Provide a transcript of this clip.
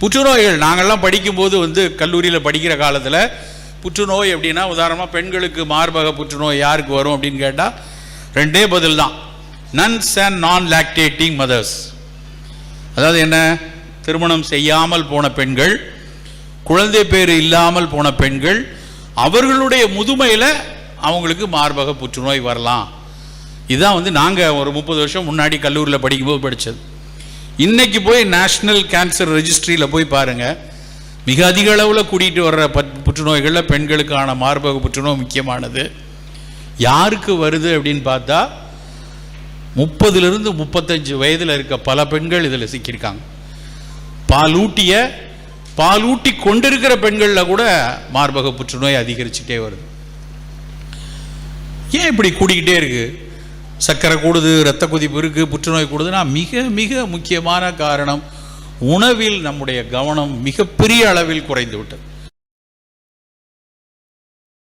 புற்றுநோய்கள் நாங்கள்லாம் படிக்கும்போது வந்து கல்லூரியில் படிக்கிற காலத்தில் புற்றுநோய் அப்படின்னா உதாரணமாக பெண்களுக்கு மார்பக புற்றுநோய் யாருக்கு வரும் அப்படின்னு கேட்டால் ரெண்டே பதில் தான் nuns and non lactating mothers அதாவது என்ன? திருமணம் செய்யாமல் போன பெண்கள் குழந்தை பேர் இல்லாமல் போன பெண்கள் அவர்களுடைய முதுமையில் அவங்களுக்கு மார்பக புற்றுநோய் வரலாம். இதுதான் வந்து நாங்கள் ஒரு முப்பது வருஷம் முன்னாடி கல்லூரியில் படிக்கும்போது படித்தது இன்னைக்கு போய் நேஷ்னல் கேன்சர் ரெஜிஸ்ட்ரியில் போய் பாருங்கள் மிக அதிக அளவில் கூட்டிகிட்டு வர்ற பட் புற்றுநோய்களில் பெண்களுக்கான மார்பக புற்றுநோய் முக்கியமானது. யாருக்கு வருது அப்படின்னு பார்த்தா முப்பதுலேருந்து முப்பத்தஞ்சு வயதில் இருக்க பல பெண்கள் இதில் சிக்கியிருக்காங்க. பாலூட்டிய பாலூட்டி கொண்டிருக்கிற பெண்களில் கூட மார்பக புற்றுநோய் அதிகரிச்சுட்டே வருது. ஏன் இப்படி கூடிக்கிட்டே இருக்குது சர்க்கரை கூடுது இரத்த கொதிப்பு இருக்குது புற்றுநோய் கூடுதுன்னா மிக மிக முக்கியமான காரணம் உணவில் நம்முடைய கவனம் மிகப்பெரிய அளவில் குறைந்து விட்டது.